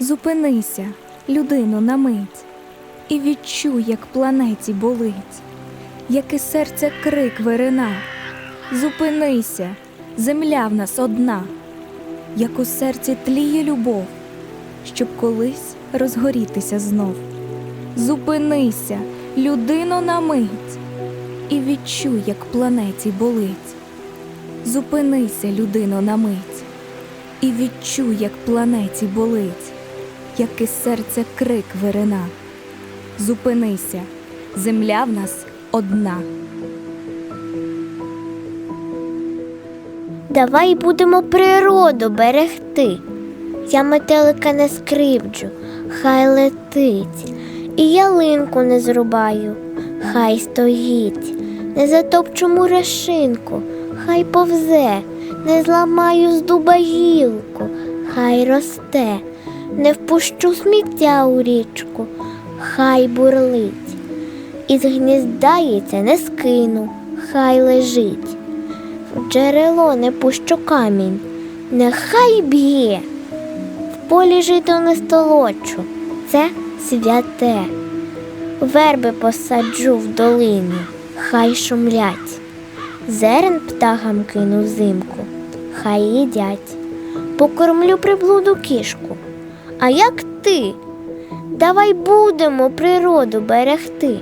Зупинися, людино, на мить, і відчуй, як планеті болить, як із серця крик вирина. Зупинися, земля в нас одна, як у серці тліє любов, щоб колись розгорітися знов. Зупинися, людино, на мить, і відчуй, як планеті болить. Зупинися, людино, на мить, і відчуй, як планеті болить, як із серця крик вирина. Зупинися, земля в нас одна. Давай будемо природу берегти. Я метелика не скривджу, хай летить, і ялинку не зрубаю, хай стоїть, не затопчу мурашинку, хай повзе, не зламаю з дуба гілку, хай росте, не впущу сміття у річку, хай бурлить, із гнізда яйця не скину, хай лежить. В джерело не пущу камінь, нехай б'є, в полі жито не столочу, це святе. Верби посаджу в долині, хай шумлять, зерен птахам кину взимку, хай їдять, покормлю приблуду кішку. А як ти? Давай будемо природу берегти.